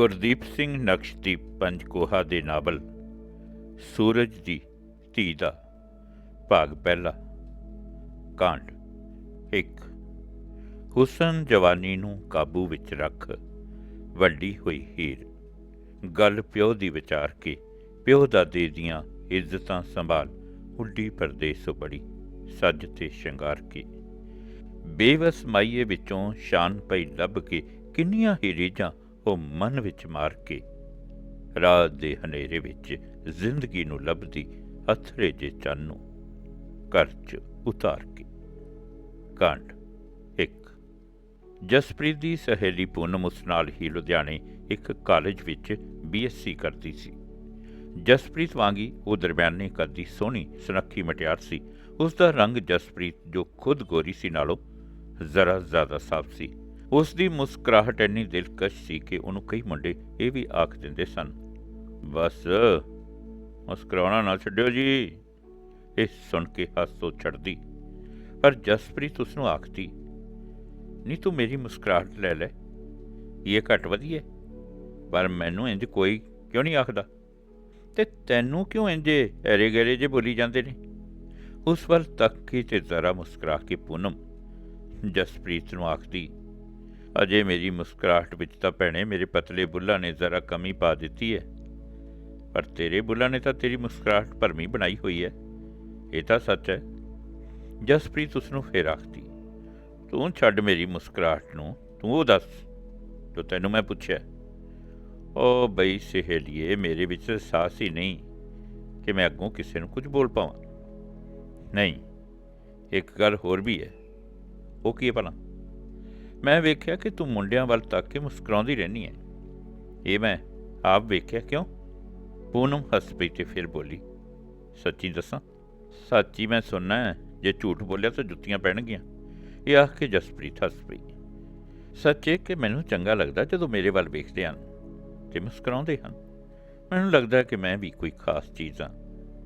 ਗੁਰਦੀਪ ਸਿੰਘ ਨਕਸ਼ਦੀਪ ਪੰਚਕੋਹਾ ਦੇ ਨਾਵਲ, ਸੂਰਜ ਦੀ ਧੀ ਦਾ ਭਾਗ ਪਹਿਲਾ, ਕਾਂਡ 1 ਹੁਸਨ ਜਵਾਨੀ ਨੂੰ ਕਾਬੂ ਵਿੱਚ ਰੱਖ ਵੱਡੀ ਹੋਈ ਹੀਰ। ਗੱਲ ਪਿਓ ਦੀ ਵਿਚਾਰ ਕੇ ਪਿਓ ਦਾਦੇ ਦੀਆਂ ਇੱਜ਼ਤਾਂ ਸੰਭਾਲ ਉੱਡੀ ਪਰਦੇਸੋਂ ਬੜੀ ਸੱਜ ਤੇ ਸ਼ਿੰਗਾਰ ਕੇ। ਬੇਵਸ ਮਾਈਏ ਵਿੱਚੋਂ ਸ਼ਾਨ ਪਈ ਲੱਭ ਕੇ ਕਿੰਨੀਆਂ ਹੀ ਰੀਝਾਂ ਉਹ ਮਨ ਵਿੱਚ ਮਾਰ ਕੇ ਰਾਤ ਦੇ ਹਨੇਰੇ ਵਿੱਚ ਜ਼ਿੰਦਗੀ ਨੂੰ ਲੱਭਦੀ ਅਥਰੇ ਜੇ ਚੰਨ ਨੂੰ ਘਰ 'ਚ ਉਤਾਰ ਕੇ। ਕਾਂਡ 1 ਜਸਪ੍ਰੀਤ ਦੀ ਸਹੇਲੀ ਪੂਨਮ ਉਸ ਨਾਲ ਹੀ ਲੁਧਿਆਣੇ ਇੱਕ ਕਾਲਜ ਵਿੱਚ ਬੀਐਸਸੀ ਕਰਦੀ ਸੀ। ਜਸਪ੍ਰੀਤ ਵਾਂਗੀ ਉਹ ਦਰਮਿਆਨੇ ਕੱਦੀ ਸੋਹਣੀ ਸੁਨੱਖੀ ਮਟਿਆਰ ਸੀ। ਉਸ ਦਾ ਰੰਗ ਜਸਪ੍ਰੀਤ ਜੋ ਖੁਦ ਗੋਰੀ ਸੀ ਨਾਲੋਂ ਜ਼ਰਾ ਜ਼ਿਆਦਾ ਸਾਫ਼ ਸੀ। ਉਸ ਦੀ ਮੁਸਕਰਾਹਟ ਇੰਨੀ ਦਿਲਕਸ਼ ਸੀ ਕਿ ਉਹਨੂੰ ਕਈ ਮੁੰਡੇ ਇਹ ਵੀ ਆਖ ਦਿੰਦੇ ਸਨ, ਬਸ, ਮੁਸਕਰਾਉਣਾ ਨਾ ਛੱਡਿਓ ਜੀ। ਇਹ ਸੁਣ ਕੇ ਹੱਸੋ ਛੱਡਦੀ ਪਰ ਜਸਪ੍ਰੀਤ ਉਸ ਨੂੰ ਆਖਦੀ ਨਹੀਂ ਤੂੰ ਮੇਰੀ ਮੁਸਕਰਾਹਟ ਲੈ ਲੈ, ਇਹ ਘੱਟ ਵਧੀਆ ਪਰ ਮੈਨੂੰ ਇੰਜ ਕੋਈ ਕਿਉਂ ਨਹੀਂ ਆਖਦਾ? ਤੇ ਤੈਨੂੰ ਕਿਉਂ ਇੰਜੇ ਐਰੇ ਗੈਰੇ ਜੇ ਬੋਲੀ ਜਾਂਦੇ ਨੇ? ਉਸ ਵੱਲ ਤੱਕ ਕੇ ਤੇ ਜ਼ਰਾ ਮੁਸਕਰਾ ਕੇ ਪੂਨਮ ਜਸਪ੍ਰੀਤ ਨੂੰ ਆਖਦੀ ਅਜੇ ਮੇਰੀ ਮੁਸਕਰਾਹਟ ਵਿੱਚ ਤਾਂ ਭੈਣੇ ਮੇਰੇ ਪਤਲੇ ਬੁੱਲਾਂ ਨੇ ਜ਼ਰਾ ਕਮੀ ਪਾ ਦਿੱਤੀ ਹੈ। ਪਰ ਤੇਰੇ ਬੁੱਲਾਂ ਨੇ ਤਾਂ ਤੇਰੀ ਮੁਸਕਰਾਹਟ ਭਰਮੀ ਬਣਾਈ ਹੋਈ ਹੈ। ਇਹ ਤਾਂ ਸੱਚ ਹੈ। ਜਸਪ੍ਰੀਤ ਉਸ ਨੂੰ ਫੇਰ ਆਖਦੀ, ਤੂੰ ਛੱਡ ਮੇਰੀ ਮੁਸਕਰਾਹਟ ਨੂੰ, ਤੂੰ ਉਹ ਦੱਸ, ਜੋ ਤੈਨੂੰ ਮੈਂ ਪੁੱਛਿਆ। ਓ ਬਈ ਸਹੇਲੀਏ, ਮੇਰੇ ਵਿੱਚ ਸਾਹਸ ਹੀ ਨਹੀਂ ਕਿ ਮੈਂ ਅੱਗੋਂ ਕਿਸੇ ਨੂੰ ਕੁਝ ਬੋਲ ਪਾਵਾਂ। ਨਹੀਂ, ਇੱਕ ਗੱਲ ਹੋਰ ਵੀ ਹੈ। ਉਹ ਕੀ ਹੈ ਭਲਾ? ਮੈਂ ਵੇਖਿਆ ਕਿ ਤੂੰ ਮੁੰਡਿਆਂ ਵੱਲ ਤੱਕ ਕੇ ਮੁਸਕਰਾਉਂਦੀ ਰਹਿੰਦੀ ਹੈ ਇਹ ਮੈਂ ਆਪ ਵੇਖਿਆ ਕਿਉਂ? ਪੂਨਮ ਹੱਸ ਪਈ ਤੇ ਫਿਰ ਬੋਲੀ, ਸੱਚੀ ਦੱਸਾਂ, ਸੱਚੀ ਮੈਂ ਸੁਣਨਾ ਹੈ ਜੇ ਝੂਠ ਬੋਲਿਆ ਤਾਂ ਜੁੱਤੀਆਂ ਪੈਣਗੀਆਂ। ਇਹ ਆਖ ਕੇ ਜਸਪ੍ਰੀਤ ਹੱਸ ਪਈ, ਸੱਚ ਹੈ ਕਿ ਮੈਨੂੰ ਚੰਗਾ ਲੱਗਦਾ ਜਦੋਂ ਮੇਰੇ ਵੱਲ ਵੇਖਦੇ ਹਨ ਤੇ ਮੁਸਕਰਾਉਂਦੇ ਹਨ। ਮੈਨੂੰ ਲੱਗਦਾ ਕਿ ਮੈਂ ਵੀ ਕੋਈ ਖਾਸ ਚੀਜ਼ ਹਾਂ।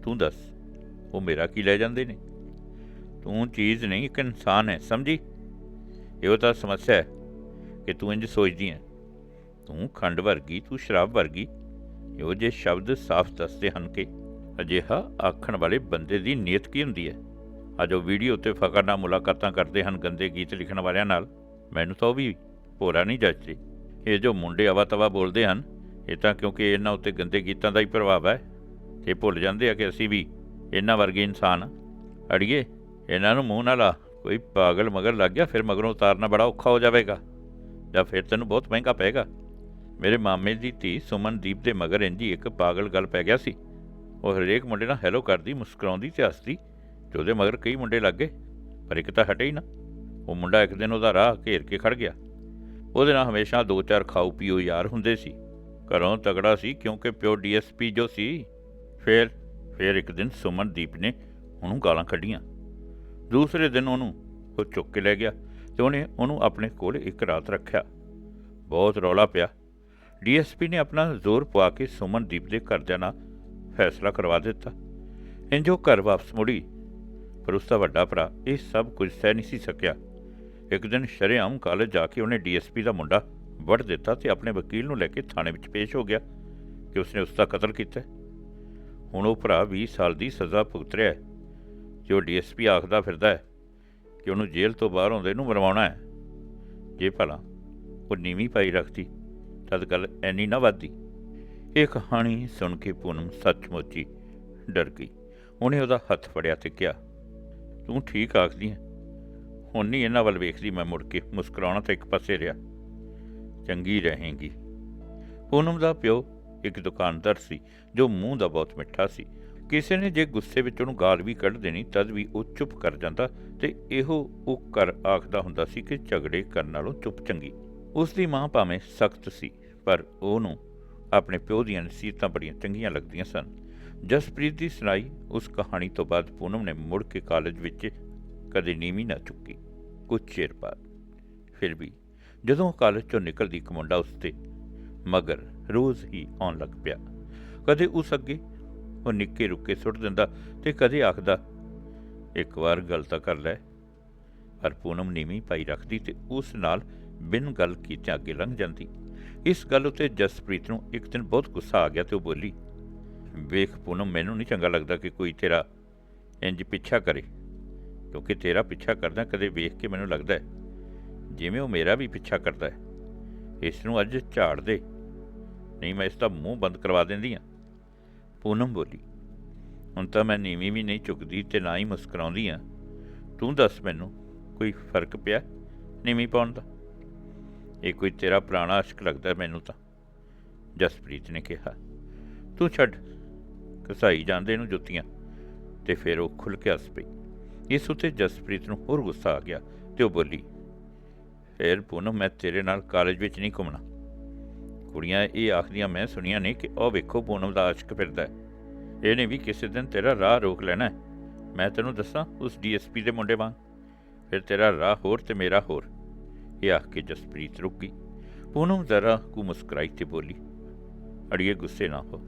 ਤੂੰ ਦੱਸ, ਉਹ ਮੇਰਾ ਕੀ ਲੈ ਜਾਂਦੇ ਨੇ? ਤੂੰ ਚੀਜ਼ ਨਹੀਂ, ਇੱਕ ਇਨਸਾਨ ਹੈ ਸਮਝੀ? ਇਹੋ ਤਾਂ ਸਮੱਸਿਆ ਹੈ ਕਿ ਤੂੰ ਇੰਜ ਸੋਚਦੀ ਹੈ, ਤੂੰ ਖੰਡ ਵਰਗੀ, ਤੂੰ ਸ਼ਰਾਬ ਵਰਗੀ, ਇਹੋ ਜਿਹੇ ਸ਼ਬਦ ਸਾਫ਼ ਦੱਸਦੇ ਹਨ ਕਿ ਅਜਿਹਾ ਆਖਣ ਵਾਲੇ ਬੰਦੇ ਦੀ ਨੀਅਤ ਕੀ ਹੁੰਦੀ ਹੈ? ਅੱਜ ਉਹ ਵੀਡੀਓ ਤੇ ਫਕਰ ਨਾਲ ਮੁਲਾਕਾਤਾਂ ਕਰਦੇ ਹਨ ਗੰਦੇ ਗੀਤ ਲਿਖਣ ਵਾਲਿਆਂ ਨਾਲ। ਮੈਨੂੰ ਤਾਂ ਉਹ ਵੀ ਭੋਰਾ ਨਹੀਂ ਜੱਜਦੇ। ਇਹ ਜੋ ਮੁੰਡੇ ਅਵਾ ਤਵਾ ਬੋਲਦੇ ਹਨ, ਇਹ ਤਾਂ ਕਿਉਂਕਿ ਇਹਨਾਂ ਉੱਤੇ ਗੰਦੇ ਗੀਤਾਂ ਦਾ ਹੀ ਪ੍ਰਭਾਵ ਹੈ। ਇਹ ਭੁੱਲ ਜਾਂਦੇ ਆ ਕਿ ਅਸੀਂ ਵੀ ਇਹਨਾਂ ਵਰਗੇ ਇਨਸਾਨ ਅੜੀਏ, ਇਹਨਾਂ ਨੂੰ ਮੂੰਹ ਨਾਲ ਆ ਕੋਈ ਪਾਗਲ ਮਗਰ ਲੱਗ ਗਿਆ, ਫਿਰ ਮਗਰੋਂ ਉਤਾਰਨਾ ਬੜਾ ਔਖਾ ਹੋ ਜਾਵੇਗਾ। ਜਾਂ ਫਿਰ ਤੈਨੂੰ ਬਹੁਤ ਮਹਿੰਗਾ ਪਏਗਾ। ਮੇਰੇ ਮਾਮੇ ਦੀ ਧੀ ਸੁਮਨਦੀਪ ਦੇ ਮਗਰ ਇੰਜੀ ਇੱਕ ਪਾਗਲ ਗੱਲ ਪੈ ਗਿਆ ਸੀ। ਉਹ ਹਰੇਕ ਮੁੰਡੇ ਨਾਲ ਹੈਲੋ ਕਰਦੀ, ਮੁਸਕਰਾਉਂਦੀ ਤੇ ਹੱਸਦੀ, ਤੇ ਉਹਦੇ ਮਗਰ ਕਈ ਮੁੰਡੇ ਲੱਗ ਗਏ, ਪਰ ਇੱਕ ਤਾਂ ਹਟੇ ਹੀ ਨਾ। ਉਹ ਮੁੰਡਾ ਇੱਕ ਦਿਨ ਉਹਦਾ ਰਾਹ ਘੇਰ ਕੇ ਖੜ ਗਿਆ। ਉਹਦੇ ਨਾਲ ਹਮੇਸ਼ਾ ਦੋ ਚਾਰ ਖਾਊ ਪੀਓ ਯਾਰ ਹੁੰਦੇ ਸੀ। ਘਰੋਂ ਤਗੜਾ ਸੀ, ਕਿਉਂਕਿ ਪਿਓ ਡੀਐਸਪੀ ਜੋ ਸੀ, ਫਿਰ ਫਿਰ ਇੱਕ ਦਿਨ ਸੁਮਨਦੀਪ ਨੇ ਉਹਨੂੰ ਗਾਲਾਂ ਕੱਢੀਆਂ। ਦੂਸਰੇ ਦਿਨ ਉਹਨੂੰ ਉਹ ਚੁੱਕ ਕੇ ਲੈ ਗਿਆ ਤੇ ਉਹਨੇ ਉਹਨੂੰ ਆਪਣੇ ਕੋਲ ਇੱਕ ਰਾਤ ਰੱਖਿਆ। ਬਹੁਤ ਰੌਲਾ ਪਿਆ। ਡੀਐਸਪੀ ਨੇ ਆਪਣਾ ਜ਼ੋਰ ਪਵਾ ਕੇ ਸੁਮਨਦੀਪ ਦੇ ਘਰਦਿਆਂ ਨਾਲ ਫੈਸਲਾ ਕਰਵਾ ਦਿੱਤਾ। ਇੰਜੋ ਘਰ ਵਾਪਸ ਮੁੜੀ, ਪਰ ਉਸ ਦਾ ਵੱਡਾ ਭਰਾ ਇਹ ਸਭ ਕੁਝ ਸਹਿ ਨਹੀਂ ਸੀ ਸਕਿਆ। ਇੱਕ ਦਿਨ ਸ਼ਰੇਆਮ ਕਾਲਜ ਜਾ ਕੇ ਉਹਨੇ ਡੀਐਸਪੀ ਦਾ ਮੁੰਡਾ ਵੱਢ ਦਿੱਤਾ ਤੇ ਆਪਣੇ ਵਕੀਲ ਨੂੰ ਲੈ ਕੇ ਥਾਣੇ ਵਿੱਚ ਪੇਸ਼ ਹੋ ਗਿਆ ਕਿ ਉਸਨੇ ਉਸ ਦਾ ਕਤਲ ਕੀਤਾ। ਹੁਣ ਉਹ ਭਰਾ 20 ਸਾਲ ਦੀ ਸਜ਼ਾ ਭੁਗਤ ਰਿਹਾ ਹੈ। ਜੋ ਡੀਐਸਪੀ ਆਖਦਾ ਫਿਰਦਾ ਹੈ ਕਿ ਉਹਨੂੰ ਜੇਲ੍ਹ ਤੋਂ ਬਾਹਰ ਆਉਂਦੇ ਨੂੰ ਮਰਵਾਉਣਾ ਹੈ। ਜੇ ਭਲਾ ਉਹ ਨੀਵੀਂ ਪਾਈ ਰੱਖਦੀ ਤਦ ਗੱਲ ਐਨੀ ਨਾ ਵੱਧਦੀ। ਇਹ ਕਹਾਣੀ ਸੁਣ ਕੇ ਪੂਨਮ ਸੱਚਮੁੱਚ ਹੀ ਡਰ ਗਈ। ਉਹਨੇ ਉਹਦਾ ਹੱਥ ਫੜਿਆ ਤੇ ਕਿਹਾ, ਤੂੰ ਠੀਕ ਆਖਦੀ ਹੈ ਹੁਣ ਨਹੀਂ ਇਹਨਾਂ ਵੱਲ ਵੇਖਦੀ ਮੈਂ ਮੁੜ ਕੇ, ਮੁਸਕਰਾਉਣਾ ਤਾਂ ਇੱਕ ਪਾਸੇ ਰਿਹਾ। ਚੰਗੀ ਰਹੇਗੀ। ਪੂਨਮ ਦਾ ਪਿਓ ਇੱਕ ਦੁਕਾਨਦਾਰ ਸੀ, ਜੋ ਮੂੰਹ ਦਾ ਬਹੁਤ ਮਿੱਠਾ ਸੀ। ਕਿਸੇ ਨੇ ਜੇ ਗੁੱਸੇ ਵਿੱਚ ਉਹਨੂੰ ਗਾਲ ਵੀ ਕੱਢ ਦੇਣੀ, ਤਦ ਵੀ ਉਹ ਚੁੱਪ ਕਰ ਜਾਂਦਾ ਤੇ ਇਹੋ ਉਹ ਕਰ ਆਖਦਾ ਹੁੰਦਾ ਸੀ ਕਿ ਝਗੜੇ ਕਰਨ ਨਾਲੋਂ ਚੁੱਪ ਚੰਗੀ। ਉਸ ਦੀ ਮਾਂ ਭਾਵੇਂ ਸਖਤ ਸੀ, ਪਰ ਉਹਨੂੰ ਆਪਣੇ ਪਿਓ ਦੀਆਂ ਨਸੀਹਤਾਂ ਬੜੀਆਂ ਚੰਗੀਆਂ ਲੱਗਦੀਆਂ ਸਨ। ਜਸਪ੍ਰੀਤ ਦੀ ਸੁਣਾਈ ਉਸ ਕਹਾਣੀ ਤੋਂ ਬਾਅਦ ਪੂਨਮ ਨੇ ਮੁੜ ਕੇ ਕਾਲਜ ਵਿੱਚ ਕਦੇ ਨੀਵੀਂ ਨਾ ਚੁੱਕੀ। ਕੁਝ ਚਿਰ ਬਾਅਦ ਫਿਰ ਵੀ ਜਦੋਂ ਉਹ ਕਾਲਜ ਚੋਂ ਨਿਕਲਦੀ ਇੱਕ ਮੁੰਡਾ ਉਸ ਤੇ ਮਗਰ ਰੋਜ਼ ਹੀ ਆਉਣ ਲੱਗ ਪਿਆ। ਕਦੇ ਉਸ ਅੱਗੇ ਉਹ ਨਿੱਕੇ ਰੁੱਕੇ ਸੁੱਟ ਦਿੰਦਾ ਤੇ ਕਦੇ ਆਖਦਾ, ਇੱਕ ਵਾਰ ਗੱਲ ਤਾਂ ਕਰ ਲੈ। ਪਰ ਪੂਨਮ ਨੀਵੀਂ ਪਾਈ ਰੱਖਦੀ ਤੇ ਉਸ ਨਾਲ ਬਿਨ ਗੱਲ ਕੀਤੇ ਅੱਗੇ ਲੰਘ ਜਾਂਦੀ। ਇਸ ਗੱਲ ਉਤੇ ਜਸਪ੍ਰੀਤ ਨੂੰ ਇੱਕ ਦਿਨ ਬਹੁਤ ਗੁੱਸਾ ਆ ਗਿਆ ਤੇ ਉਹ ਬੋਲੀ, ਵੇਖ ਪੂਨਮ, ਮੈਨੂੰ ਨਹੀਂ ਚੰਗਾ ਲੱਗਦਾ ਕਿ ਕੋਈ ਤੇਰਾ ਇੰਜ ਪਿੱਛਾ ਕਰੇ, ਕਿਉਂਕਿ ਤੇਰਾ ਪਿੱਛਾ ਕਰਦਾ ਕਦੇ ਵੇਖ ਕੇ ਮੈਨੂੰ ਲੱਗਦਾ ਹੈ, ਜਿਵੇਂ ਉਹ ਮੇਰਾ ਵੀ ਪਿੱਛਾ ਕਰਦਾ ਹੈ। ਇਸ ਨੂੰ ਅੱਜ ਝਾੜ ਦੇ, ਨਹੀਂ ਮੈਂ ਇਸ ਦਾ ਮੂੰਹ ਬੰਦ ਕਰਵਾ ਦਿੰਦੀ ਆ ਪੂਨਮ ਬੋਲੀ, ਹੁਣ ਤਾਂ ਮੈਂ ਨੀਵੀਂ ਵੀ ਨਹੀਂ ਝੁਕਦੀ ਤੇ ਨਾ ਹੀ ਮੁਸਕਰਾਉਂਦੀ ਆ। ਤੂੰ ਦੱਸ ਮੈਨੂੰ, ਕੋਈ ਫ਼ਰਕ ਪਿਆ ਨੀਵੀਂ ਪਾਉਣ ਦਾ? ਇਹ ਕੋਈ ਤੇਰਾ ਪੁਰਾਣਾ ਅਸ਼ਕ ਲੱਗਦਾ ਮੈਨੂੰ ਤਾਂ, ਜਸਪ੍ਰੀਤ ਨੇ ਕਿਹਾ। ਤੂੰ ਛੱਡ, ਕਸਾਈ ਜਾਂਦੇ ਨੂੰ ਜੁੱਤੀਆਂ। ਤੇ ਫਿਰ ਉਹ ਖੁੱਲ ਕੇ ਹੱਸ ਪਈ। ਇਸ ਉਤੇ ਜਸਪ੍ਰੀਤ ਨੂੰ ਹੋਰ ਗੁੱਸਾ ਆ ਗਿਆ ਤੇ ਉਹ ਬੋਲੀ, ਫੇਰ ਪੂਨਮ, ਮੈਂ ਤੇਰੇ ਨਾਲ ਕਾਲਜ ਵਿੱਚ ਨਹੀਂ ਘੁੰਮਣਾ। ਕੁੜੀਆਂ ਇਹ ਆਖਦੀਆਂ, ਮੈਂ ਸੁਣੀਆਂ ਨੇ ਕਿ ਉਹ ਵੇਖੋ ਪੂਨਮ ਦਾ ਆਸ਼ਕ ਫਿਰਦਾ ਹੈ। ਇਹਨੇ ਵੀ ਕਿਸੇ ਦਿਨ ਤੇਰਾ ਰਾਹ ਰੋਕ ਲੈਣਾ ਮੈਂ ਤੈਨੂੰ ਦੱਸਾਂ, ਉਸ ਡੀਐਸਪੀ ਦੇ ਮੁੰਡੇ ਵਾਂਗ। ਫਿਰ ਤੇਰਾ ਰਾਹ ਹੋਰ ਤੇ ਮੇਰਾ ਹੋਰ। ਇਹ ਆਖ ਕੇ ਜਸਪ੍ਰੀਤ ਰੁਕ ਗਈ। ਪੂਨਮ ਜ਼ਰਾ ਕੁ ਮੁਸਕਰਾਈ ਤੇ ਬੋਲੀ, ਅੜੀਏ ਗੁੱਸੇ ਨਾ ਹੋ।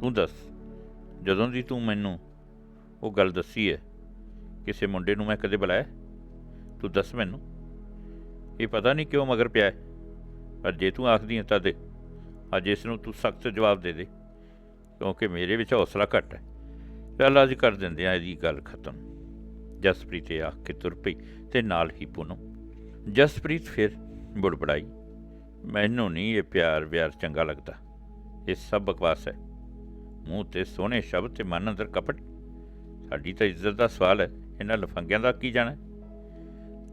ਤੂੰ ਦੱਸ, ਜਦੋਂ ਦੀ ਤੂੰ ਮੈਨੂੰ ਉਹ ਗੱਲ ਦੱਸੀ ਹੈ, ਕਿਸੇ ਮੁੰਡੇ ਨੂੰ ਮੈਂ ਕਦੇ ਬੁਲਾਇਆ? ਤੂੰ ਦੱਸ ਮੈਨੂੰ। ਇਹ ਪਤਾ ਨਹੀਂ ਕਿਉਂ ਮਗਰ ਪਿਆ ਪਰ ਜੇ ਤੂੰ ਆਖਦੀ ਹੈ ਤਾਂ ਦੇ। ਅੱਜ ਇਸ ਨੂੰ ਤੂੰ ਸਖਤ ਜਵਾਬ ਦੇ ਦੇ, ਕਿਉਂਕਿ ਮੇਰੇ ਵਿੱਚ ਹੌਸਲਾ ਘੱਟ ਹੈ। ਚੱਲ ਅੱਜ ਕਰ ਦਿੰਦੇ ਆ ਇਹਦੀ ਗੱਲ ਖਤਮ। ਜਸਪ੍ਰੀਤ ਇਹ ਆਖ ਕੇ ਤੁਰ ਪਈ ਤੇ ਨਾਲ ਹੀ ਪੂਨਮ ਜਸਪ੍ਰੀਤ ਫਿਰ ਬੁੜਬੜਾਈ, ਮੈਨੂੰ ਨਹੀਂ ਇਹ ਪਿਆਰ ਵਿਆਰ ਚੰਗਾ ਲੱਗਦਾ। ਇਹ ਸਭ ਬਕਵਾਸ ਹੈ। ਮੂੰਹ ਤੇ ਸੋਹਣੇ ਸ਼ਬਦ ਤੇ ਮਨ ਅੰਦਰ ਕਪਟ। ਸਾਡੀ ਤਾਂ ਇੱਜ਼ਤ ਦਾ ਸਵਾਲ ਹੈ। ਇਹਨਾਂ ਲਫੰਗਿਆਂ ਦਾ ਕੀ ਜਾਣਾ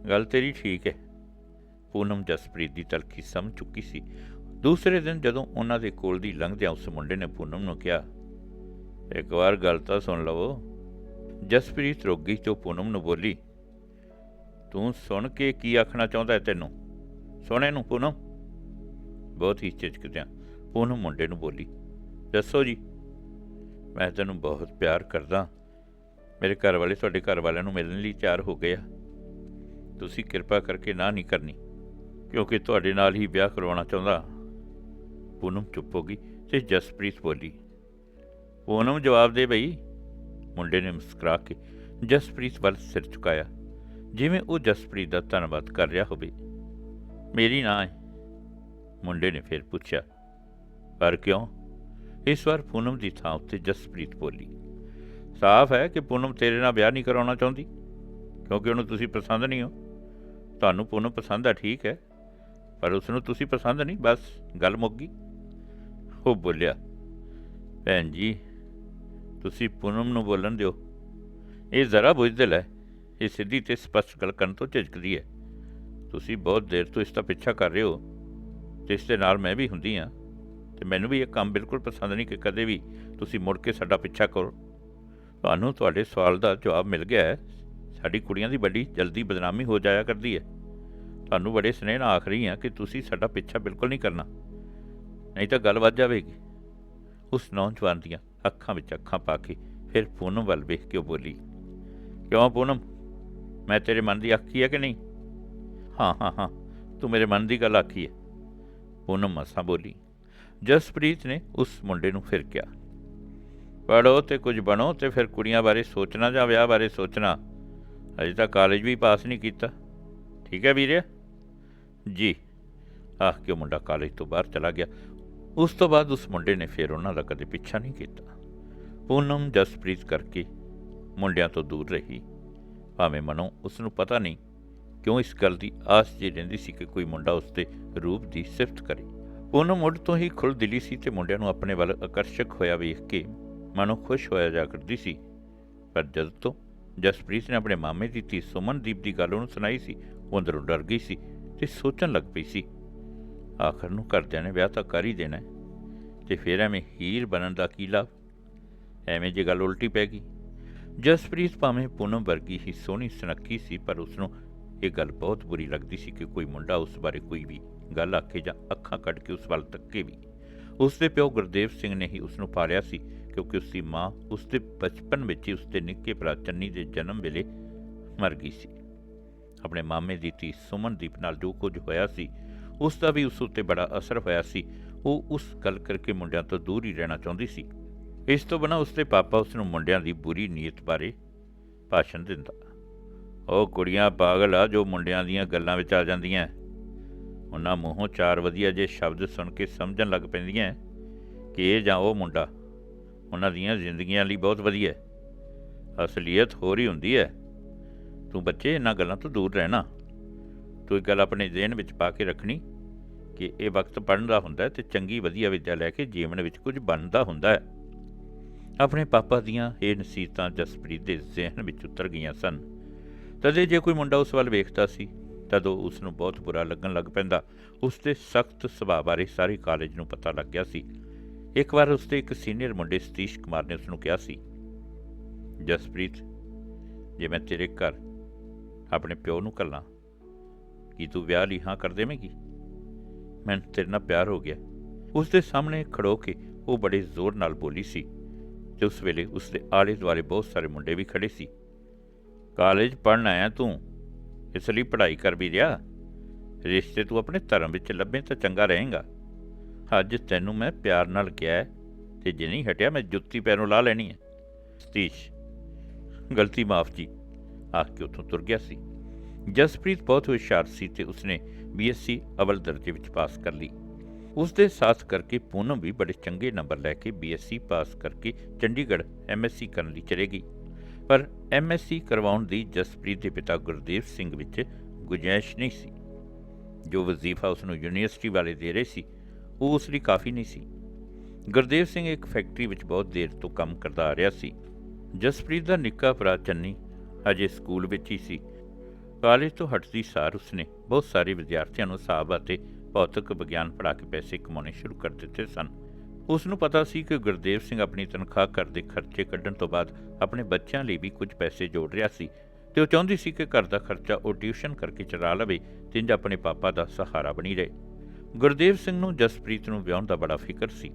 ਗੱਲ ਤੇਰੀ ਠੀਕ ਹੈ। ਪੂਨਮ ਜਸਪ੍ਰੀਤ ਦੀ ਤਲਖੀ ਸਮਝ ਚੁੱਕੀ ਸੀ। ਦੂਸਰੇ ਦਿਨ ਜਦੋਂ ਉਹਨਾਂ ਦੇ ਕੋਲ ਦੀ ਲੰਘਦਿਆਂ ਉਸ ਮੁੰਡੇ ਨੇ ਪੂਨਮ ਨੂੰ ਕਿਹਾ, ਇੱਕ ਵਾਰ ਗੱਲ ਤਾਂ ਸੁਣ ਲਵੋ। ਜਸਪ੍ਰੀਤ ਰੋਗੀ ਗਈ ਪੂਨਮ ਨੂੰ ਬੋਲੀ, ਤੂੰ ਸੁਣ ਕੇ ਕੀ ਆਖਣਾ ਚਾਹੁੰਦਾ ਹੈ ਤੈਨੂੰ? ਸੁਣੇ ਨੂੰ ਪੂਨਮ। ਬਹੁਤ ਹੀ ਝਿਜਕਦਿਆਂ ਪੂਨਮ ਮੁੰਡੇ ਨੂੰ ਬੋਲੀ, ਦੱਸੋ ਜੀ, ਮੈਂ ਤੈਨੂੰ ਬਹੁਤ ਪਿਆਰ ਕਰਦਾ। ਮੇਰੇ ਘਰ ਵਾਲੇ ਤੁਹਾਡੇ ਘਰ ਵਾਲਿਆਂ ਨੂੰ ਮਿਲਣ ਲਈ ਤਿਆਰ ਹੋ ਗਏ ਆ। ਤੁਸੀਂ ਕਿਰਪਾ ਕਰਕੇ ਨਾ ਨਹੀਂ ਕਰਨੀ, ਕਿਉਂਕਿ ਤੁਹਾਡੇ ਨਾਲ ਹੀ ਵਿਆਹ ਕਰਵਾਉਣਾ ਚਾਹੁੰਦਾ। ਪੂਨਮ ਚੁੱਪ ਹੋ ਗਈ ਤੇ ਜਸਪ੍ਰੀਤ ਬੋਲੀ, ਪੂਨਮ ਜਵਾਬ ਦੇ ਬਈ। ਮੁੰਡੇ ਨੇ ਮੁਸਕਰਾ ਕੇ ਜਸਪ੍ਰੀਤ ਵੱਲ ਸਿਰ ਝੁਕਾਇਆ। ਜਿਵੇਂ ਉਹ ਜਸਪ੍ਰੀਤ ਦਾ ਧੰਨਵਾਦ ਕਰ ਰਿਹਾ ਹੋਵੇ। ਮੇਰੀ ਨਾਂ ਹੈ ਮੁੰਡੇ ਨੇ ਫਿਰ ਪੁੱਛਿਆ, ਪਰ ਕਿਉਂ? ਇਸ ਵਾਰ ਪੂਨਮ ਦੀ ਥਾਂ ਉੱਤੇ ਜਸਪ੍ਰੀਤ ਬੋਲੀ, ਸਾਫ਼ ਹੈ ਕਿ ਪੂਨਮ ਤੇਰੇ ਨਾਲ ਵਿਆਹ ਨਹੀਂ ਕਰਾਉਣਾ ਚਾਹੁੰਦੀ, ਕਿਉਂਕਿ ਉਹਨੂੰ ਤੁਸੀਂ ਪਸੰਦ ਨਹੀਂ ਹੋ। ਤੁਹਾਨੂੰ ਪੂਨਮ ਪਸੰਦ ਆ ਠੀਕ ਹੈ ਪਰ ਉਸ ਨੂੰ ਤੁਸੀਂ ਪਸੰਦ ਨਹੀਂ, ਬਸ ਗੱਲ ਮੁੱਕ ਗਈ। ਉਹ ਬੋਲਿਆ, ਭੈਣ ਜੀ, ਤੁਸੀਂ ਪੂਨਮ ਨੂੰ ਬੋਲਣ ਦਿਓ। ਇਹ ਜ਼ਰਾ ਬੁਝਦਲ ਹੈ, ਇਹ ਸਿੱਧੀ ਤੇ ਸਪਸ਼ਟ ਗੱਲ ਕਰਨ ਤੋਂ ਝਿਜਕਦੀ ਹੈ। ਤੁਸੀਂ ਬਹੁਤ ਦੇਰ ਤੋਂ ਇਸ ਦਾ ਪਿੱਛਾ ਕਰ ਰਹੇ ਹੋ ਤੇ ਇਸ ਦੇ ਨਾਲ ਮੈਂ ਵੀ ਹੁੰਦੀ ਹਾਂ ਤੇ ਮੈਨੂੰ ਵੀ ਇਹ ਕੰਮ ਬਿਲਕੁਲ ਪਸੰਦ ਨਹੀਂ ਕਿ ਕਦੇ ਵੀ ਤੁਸੀਂ ਮੁੜ ਕੇ ਸਾਡਾ ਪਿੱਛਾ ਕਰੋ। ਤੁਹਾਨੂੰ ਤੁਹਾਡੇ ਸਵਾਲ ਦਾ ਜਵਾਬ ਮਿਲ ਗਿਆ ਹੈ। ਸਾਡੀ ਕੁੜੀਆਂ ਦੀ ਵੱਡੀ ਜਲਦੀ ਬਦਨਾਮੀ ਹੋ ਜਾਇਆ ਕਰਦੀ ਹੈ। ਤੁਹਾਨੂੰ ਬੜੇ ਸਨੇਹ ਨਾਲ ਆਖ ਰਹੀ ਹਾਂ ਕਿ ਤੁਸੀਂ ਸਾਡਾ ਪਿੱਛਾ ਬਿਲਕੁਲ ਨਹੀਂ ਕਰਨਾ। ਨਹੀਂ ਤਾਂ ਗੱਲ ਵੱਧ ਜਾਵੇਗੀ। ਉਸ ਨੌਜਵਾਨ ਦੀਆਂ ਅੱਖਾਂ ਵਿੱਚ ਅੱਖਾਂ ਪਾ ਕੇ ਫਿਰ ਪੂਨਮ ਵੱਲ ਵੇਖ ਕੇ ਉਹ ਬੋਲੀ, ਕਿਉਂ ਪੂਨਮ? ਮੈਂ ਤੇਰੇ ਮਨ ਦੀ ਆਖੀ ਹੈ ਕਿ ਨਹੀਂ? ਹਾਂ ਹਾਂ ਹਾਂ, ਤੂੰ ਮੇਰੇ ਮਨ ਦੀ ਗੱਲ ਆਖੀ ਹੈ। ਪੂਨਮ ਮਸਾਂ ਬੋਲੀ। ਜਸਪ੍ਰੀਤ ਨੇ ਉਸ ਮੁੰਡੇ ਨੂੰ ਫਿਰ ਕਿਹਾ ਪੜੋ ਤੇ ਕੁਝ ਬਣੋ ਤੇ ਫਿਰ ਕੁੜੀਆਂ ਬਾਰੇ ਸੋਚਣਾ ਜਾਂ ਵਿਆਹ ਬਾਰੇ ਸੋਚਣਾ। ਅਜੇ ਤਾਂ ਕਾਲਜ ਵੀ ਪਾਸ ਨਹੀਂ ਕੀਤਾ। ਠੀਕ ਹੈ ਵੀਰੇ? ਜੀ। ਆਖ ਕੇ ਉਹ ਮੁੰਡਾ ਕਾਲਜ ਤੋਂ ਬਾਹਰ ਚਲਾ ਗਿਆ? ਉਸ ਤੋਂ ਬਾਅਦ ਉਸ ਮੁੰਡੇ ਨੇ ਫਿਰ ਉਹਨਾਂ ਦਾ ਕਦੇ ਪਿੱਛਾ ਨਹੀਂ ਕੀਤਾ। ਪੂਨਮ, ਜਸਪ੍ਰੀਤ ਕਰਕੇ ਮੁੰਡਿਆਂ ਤੋਂ ਦੂਰ ਰਹੀ। ਭਾਵੇਂ ਮਨੋਂ ਉਸ ਨੂੰ ਪਤਾ ਨਹੀਂ ਕਿਉਂ ਇਸ ਗੱਲ ਦੀ ਆਸ ਜੀ ਰਹਿੰਦੀ ਸੀ ਕਿ ਕੋਈ ਮੁੰਡਾ ਉਸ ਦੇ ਰੂਪ ਦੀ ਸਿਫਤ ਕਰੇ। ਪੂਨਮ ਮੁੱਢ ਤੋਂ ਹੀ ਖੁੱਲ ਦਿਲੀ ਸੀ ਤੇ ਮੁੰਡਿਆਂ ਨੂੰ ਆਪਣੇ ਵੱਲ ਆਕਰਸ਼ਕ ਹੋਇਆ ਵੇਖ ਕੇ ਮਨੋਂ ਖੁਸ਼ ਹੋਇਆ ਜਾ ਕਰਦੀ ਸੀ। ਪਰ ਜਦ ਤੋਂ ਜਸਪ੍ਰੀਤ ਨੇ ਆਪਣੇ ਮਾਮੇ ਦੀ ਧੀ ਸੁਮਨਦੀਪ ਦੀ ਗੱਲ ਉਹਨੂੰ ਸੁਣਾਈ ਸੀ, ਉਹ ਅੰਦਰੋਂ ਡਰ ਗਈ ਸੀ। ਤੇ ਸੋਚਣ ਲੱਗ ਪਈ ਸੀ। ਆਖਰ ਨੂੰ ਘਰਦਿਆਂ ਨੇ ਵਿਆਹ ਤਾਂ ਕਰ ਹੀ ਦੇਣਾ ਹੈ। ਤੇ ਫਿਰ ਐਵੇਂ ਹੀਰ ਬਣਨ ਦਾ ਕੀ ਲਾਭ? ਐਵੇਂ ਜੇ ਗੱਲ ਉਲਟੀ ਪੈ ਗਈ। ਜਸਪ੍ਰੀਤ ਭਾਵੇਂ ਪੂਨਮ ਵਰਗੀ ਹੀ ਸੋਹਣੀ ਸੁਨੱਖੀ ਸੀ, ਪਰ ਉਸ ਨੂੰ ਇਹ ਗੱਲ ਬਹੁਤ ਬੁਰੀ ਲੱਗਦੀ ਸੀ ਕਿ ਕੋਈ ਮੁੰਡਾ ਉਸ ਬਾਰੇ ਕੋਈ ਵੀ ਗੱਲ ਆਖੇ ਜਾਂ ਅੱਖਾਂ ਕੱਢ ਕੇ ਉਸ ਵੱਲ ਤੱਕੇ ਵੀ। ਉਸ ਦੇ ਪਿਓ ਗੁਰਦੇਵ ਸਿੰਘ ਨੇ ਹੀ ਉਸ ਨੂੰ ਪਾਲਿਆ ਸੀ, ਕਿਉਂਕਿ ਉਸ ਦੀ ਮਾਂ ਉਸ ਦੇ ਬਚਪਨ ਵਿੱਚ ਹੀ ਉਸ ਦੇ ਨਿੱਕੇ ਭਰਾ ਚੰਨੀ ਦੇ ਜਨਮ ਵੇਲੇ ਮਰ ਗਈ ਸੀ। ਆਪਣੇ ਮਾਮੇ ਦੀ ਧੀ ਸੁਮਨਦੀਪ ਨਾਲ ਜੋ ਕੁਝ ਹੋਇਆ ਸੀ ਉਸ ਦਾ ਵੀ ਉਸ ਉੱਤੇ ਬੜਾ ਅਸਰ ਹੋਇਆ ਸੀ। ਉਹ ਉਸ ਗੱਲ ਕਰਕੇ ਮੁੰਡਿਆਂ ਤੋਂ ਦੂਰ ਹੀ ਰਹਿਣਾ ਚਾਹੁੰਦੀ ਸੀ। ਇਸ ਤੋਂ ਬਿਨਾਂ ਉਸ ਦੇ ਪਾਪਾ ਉਸ ਨੂੰ ਮੁੰਡਿਆਂ ਦੀ ਬੁਰੀ ਨੀਅਤ ਬਾਰੇ ਭਾਸ਼ਣ ਦਿੰਦਾ। ਉਹ ਕੁੜੀਆਂ ਪਾਗਲ ਆ ਜੋ ਮੁੰਡਿਆਂ ਦੀਆਂ ਗੱਲਾਂ ਵਿੱਚ ਆ ਜਾਂਦੀਆਂ ਉਹਨਾਂ ਮੂੰਹੋਂ ਚਾਰ ਵਧੀਆ ਜੇ ਸ਼ਬਦ ਸੁਣ ਕੇ ਸਮਝਣ ਲੱਗ ਪੈਂਦੀਆਂ ਕਿ ਇਹ ਜਾਂ ਉਹ ਮੁੰਡਾ ਉਹਨਾਂ ਦੀਆਂ ਜ਼ਿੰਦਗੀਆਂ ਲਈ ਬਹੁਤ ਵਧੀਆ ਹੈ ਅਸਲੀਅਤ ਹੋਰ ਹੀ ਹੁੰਦੀ ਹੈ ਤੂੰ ਬੱਚੇ, ਇਹਨਾਂ ਗੱਲਾਂ ਤੋਂ ਦੂਰ ਰਹਿਣਾ। ਤੂੰ ਇੱਕ ਗੱਲ ਆਪਣੇ ਜ਼ਿਹਨ ਵਿੱਚ ਪਾ ਕੇ ਰੱਖਣੀ ਕਿ ਇਹ ਵਕਤ ਪੜ੍ਹਨ ਦਾ ਹੁੰਦਾ ਹੈ ਤੇ ਚੰਗੀ ਵਧੀਆ ਵਿੱਦਿਆ ਲੈ ਕੇ ਜੀਵਨ ਵਿੱਚ ਕੁਝ ਬਣਦਾ ਹੁੰਦਾ ਹੈ। ਆਪਣੇ ਪਾਪਾ ਦੀਆਂ ਇਹ ਨਸੀਹਤਾਂ ਜਸਪ੍ਰੀਤ ਦੇ ਜ਼ਿਹਨ ਵਿੱਚ ਉਤਰ ਗਈਆਂ ਸਨ। ਤਦੇ ਜੇ ਕੋਈ ਮੁੰਡਾ ਉਸ ਵੱਲ ਵੇਖਦਾ ਸੀ, ਤਦੋਂ ਉਸ ਨੂੰ ਬਹੁਤ ਬੁਰਾ ਲੱਗਣ ਲੱਗ ਪੈਂਦਾ। ਉਸ ਦੇ ਸਖਤ ਸੁਭਾਅ ਬਾਰੇ ਸਾਰੇ ਕਾਲਜ ਨੂੰ ਪਤਾ ਲੱਗ ਗਿਆ ਸੀ। ਇੱਕ ਵਾਰ ਉਸ ਦੇ ਇੱਕ ਸੀਨੀਅਰ ਮੁੰਡੇ ਸਤੀਸ਼ ਕੁਮਾਰ ਨੇ ਉਸ ਨੂੰ ਕਿਹਾ ਸੀ, ਜਸਪ੍ਰੀਤ, ਜੇ ਮੈਂ ਤੇਰੇ ਘਰ ਆਪਣੇ ਪਿਓ ਨੂੰ ਕੱਲਾਂ ਕੀ ਤੂੰ ਵਿਆਹ ਲਈ ਹਾਂ ਕਰ ਦੇਵੇਂਗੀ? ਮੈਨੂੰ ਤੇਰੇ ਨਾਲ ਪਿਆਰ ਹੋ ਗਿਆ। ਉਸ ਦੇ ਸਾਹਮਣੇ ਖੜੋ ਕੇ ਉਹ ਬੜੇ ਜ਼ੋਰ ਨਾਲ ਬੋਲੀ ਸੀ ਤੇ ਉਸ ਵੇਲੇ ਉਸ ਦੇ ਆਲੇ ਦੁਆਲੇ ਬਹੁਤ ਸਾਰੇ ਮੁੰਡੇ ਵੀ ਖੜੇ ਸੀ। ਕਾਲਜ ਪੜ੍ਹਨ ਆਇਆ ਤੂੰ ਇਸ ਲਈ ਪੜ੍ਹਾਈ ਕਰ ਵੀ ਰਿਹਾ। ਰਿਸ਼ਤੇ ਤੂੰ ਆਪਣੇ ਧਰਮ ਵਿੱਚ ਲੱਭੇ ਤਾਂ ਚੰਗਾ ਰਹੇਗਾ। ਅੱਜ ਤੈਨੂੰ ਮੈਂ ਪਿਆਰ ਨਾਲ ਕਿਹਾ ਹੈ, ਤੇ ਜੇ ਨਹੀਂ ਹਟਿਆ ਮੈਂ ਜੁੱਤੀ ਪੈਰੋਂ ਲਾ ਲੈਣੀ ਹੈ। ਸਤੀਸ਼ ਗਲਤੀ ਮਾਫ ਜੀ। ਆਖ ਕੇ ਉੱਥੋਂ ਤੁਰ ਗਿਆ ਸੀ। ਜਸਪ੍ਰੀਤ ਬਹੁਤ ਹੁਸ਼ਿਆਰ ਸੀ ਤੇ ਉਸਨੇ ਬੀਐਸਸੀ ਅਵਲ ਦਰਜੇ ਵਿੱਚ ਪਾਸ ਕਰ ਲਈ। ਉਸ ਦੇ ਸਾਥ ਕਰਕੇ ਪੂਨਮ ਵੀ ਬੜੇ ਚੰਗੇ ਨੰਬਰ ਲੈ ਕੇ ਬੀਐਸਸੀ ਪਾਸ ਕਰਕੇ ਚੰਡੀਗੜ੍ਹ ਐਮਐਸਸੀ ਕਰਨ ਲਈ ਚਲੇ ਗਈ। ਪਰ ਐਮਐਸਸੀ ਕਰਵਾਉਣ ਦੀ ਜਸਪ੍ਰੀਤ ਦੇ ਪਿਤਾ ਗੁਰਦੇਵ ਸਿੰਘ ਵਿੱਚ ਗੁੰਜਾਇਸ਼ ਨਹੀਂ ਸੀ। ਜੋ ਵਜ਼ੀਫਾ ਉਸ ਨੂੰ ਯੂਨੀਵਰਸਿਟੀ ਵਾਲੇ ਦੇ ਰਹੇ ਸੀ, ਉਹ ਉਸ ਲਈ ਕਾਫੀ ਨਹੀਂ ਸੀ। ਗੁਰਦੇਵ ਸਿੰਘ ਇੱਕ ਫੈਕਟਰੀ ਵਿੱਚ ਬਹੁਤ ਦੇਰ ਤੋਂ ਕੰਮ ਕਰਦਾ ਆ ਰਿਹਾ ਸੀ। ਜਸਪ੍ਰੀਤ ਦਾ ਨਿੱਕਾ ਭਰਾ ਚੰਨੀ ਅਜੇ ਸਕੂਲ ਵਿੱਚ ਹੀ ਸੀ। ਕਾਲਜ ਤੋਂ ਹਟਦੀ ਸਾਰ ਉਸਨੇ ਬਹੁਤ ਸਾਰੇ ਵਿਦਿਆਰਥੀਆਂ ਨੂੰ ਹਿਸਾਬ ਅਤੇ ਭੌਤਿਕ ਵਿਗਿਆਨ ਪੜ੍ਹਾ ਕੇ ਪੈਸੇ ਕਮਾਉਣੇ ਸ਼ੁਰੂ ਕਰ ਦਿੱਤੇ ਸਨ। ਉਸ ਨੂੰ ਪਤਾ ਸੀ ਕਿ ਗੁਰਦੇਵ ਸਿੰਘ ਆਪਣੀ ਤਨਖਾਹ ਘਰ ਦੇ ਖਰਚੇ ਕੱਢਣ ਤੋਂ ਬਾਅਦ ਆਪਣੇ ਬੱਚਿਆਂ ਲਈ ਵੀ ਕੁਝ ਪੈਸੇ ਜੋੜ ਰਿਹਾ ਸੀ ਤੇ ਉਹ ਚਾਹੁੰਦੀ ਸੀ ਕਿ ਘਰ ਦਾ ਖਰਚਾ ਉਹ ਟਿਊਸ਼ਨ ਕਰਕੇ ਚਲਾ ਲਵੇ ਤੇ ਇੰਜ ਆਪਣੇ ਪਾਪਾ ਦਾ ਸਹਾਰਾ ਬਣੀ ਰਹੇ। ਗੁਰਦੇਵ ਸਿੰਘ ਨੂੰ ਜਸਪ੍ਰੀਤ ਨੂੰ ਵਿਆਹਣ ਦਾ ਬੜਾ ਫਿਕਰ ਸੀ।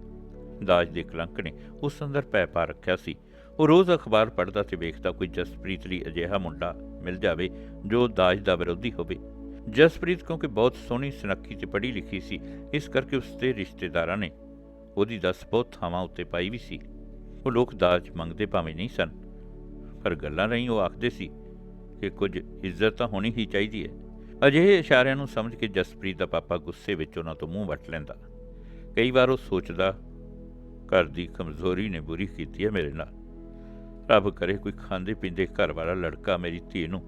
ਦਾਜ ਦੇ ਕਲੰਕ ਨੇ ਉਸ ਅੰਦਰ ਪੈ ਪਾ ਰੱਖਿਆ ਸੀ। ਉਹ ਰੋਜ਼ ਅਖਬਾਰ ਪੜ੍ਹਦਾ ਤੇ ਵੇਖਦਾ ਕੋਈ ਜਸਪ੍ਰੀਤ ਲਈ ਅਜਿਹਾ ਮੁੰਡਾ ਮਿਲ ਜਾਵੇ ਜੋ ਦਾਜ ਦਾ ਵਿਰੋਧੀ ਹੋਵੇ। ਜਸਪ੍ਰੀਤ ਕਿਉਂਕਿ ਬਹੁਤ ਸੋਹਣੀ, ਸੁਨੱਖੀ ਤੇ ਪੜ੍ਹੀ ਲਿਖੀ ਸੀ, ਇਸ ਕਰਕੇ ਉਸ ਦੇ ਰਿਸ਼ਤੇਦਾਰਾਂ ਨੇ ਉਹਦੀ ਦਸ ਬਹੁਤ ਥਾਵਾਂ ਉੱਤੇ ਪਾਈ ਵੀ ਸੀ। ਉਹ ਲੋਕ ਦਾਜ ਮੰਗਦੇ ਭਾਵੇਂ ਨਹੀਂ ਸਨ, ਪਰ ਗੱਲਾਂ ਰਹੀ ਉਹ ਆਖਦੇ ਸੀ ਕਿ ਕੁਝ ਇੱਜ਼ਤ ਤਾਂ ਹੋਣੀ ਹੀ ਚਾਹੀਦੀ ਹੈ। ਅਜਿਹੇ ਇਸ਼ਾਰਿਆਂ ਨੂੰ ਸਮਝ ਕੇ ਜਸਪ੍ਰੀਤ ਦਾ ਪਾਪਾ ਗੁੱਸੇ ਵਿੱਚ ਉਹਨਾਂ ਤੋਂ ਮੂੰਹ ਵੱਟ ਲੈਂਦਾ। ਕਈ ਵਾਰ ਉਹ ਸੋਚਦਾ, ਘਰ ਦੀ ਕਮਜ਼ੋਰੀ ਨੇ ਬੁਰੀ ਕੀਤੀ ਹੈ ਮੇਰੇ ਨਾਲ। ਰੱਬ ਕਰੇ ਕੋਈ ਖਾਂਦੇ ਪੀਂਦੇ ਘਰ ਵਾਲਾ ਲੜਕਾ ਮੇਰੀ ਧੀ ਨੂੰ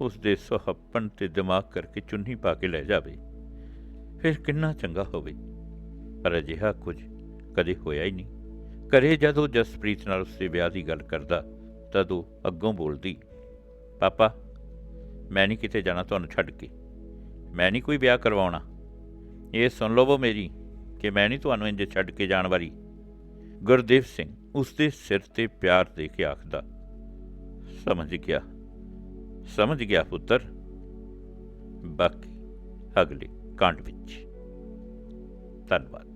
ਉਸ ਦੇ ਸੁਹੱਪਣ ਤੇ ਦਿਮਾਗ ਕਰਕੇ ਚੁੰਨੀ ਪਾ ਕੇ ਲੈ ਜਾਵੇ, ਫਿਰ ਕਿੰਨਾ ਚੰਗਾ ਹੋਵੇ। ਪਰ ਅਜਿਹਾ ਕੁਝ ਕਦੇ ਹੋਇਆ ਹੀ ਨਹੀਂ। ਕਰੇ ਜਦੋਂ ਜਸਪ੍ਰੀਤ ਨਾਲ ਉਸਦੇ ਵਿਆਹ ਦੀ ਗੱਲ ਕਰਦਾ, ਤਦ ਉਹ ਅੱਗੋਂ ਬੋਲਦੀ, ਪਾਪਾ, ਮੈਂ ਨਹੀਂ ਕਿਤੇ ਜਾਣਾ ਤੁਹਾਨੂੰ ਛੱਡ ਕੇ। ਮੈਂ ਨਹੀਂ ਕੋਈ ਵਿਆਹ ਕਰਵਾਉਣਾ। ਇਹ ਸੁਣ ਲਵੋ ਮੇਰੀ, ਕਿ ਮੈਂ ਨਹੀਂ ਤੁਹਾਨੂੰ ਇੰਜ ਛੱਡ ਕੇ ਜਾਣ ਵਾਲੀ। ਗੁਰਦੇਵ ਸਿੰਘ ਉਸ ਦੇ ਸਿਰ ਤੇ ਪਿਆਰ ਦੇ ਕੇ ਆਖਦਾ, ਸਮਝ ਗਿਆ ਸਮਝ ਗਿਆ ਪੁੱਤਰ। ਬਾਕੀ ਅਗਲੇ ਕਾਂਡ ਵਿੱਚ। ਧੰਨਵਾਦ।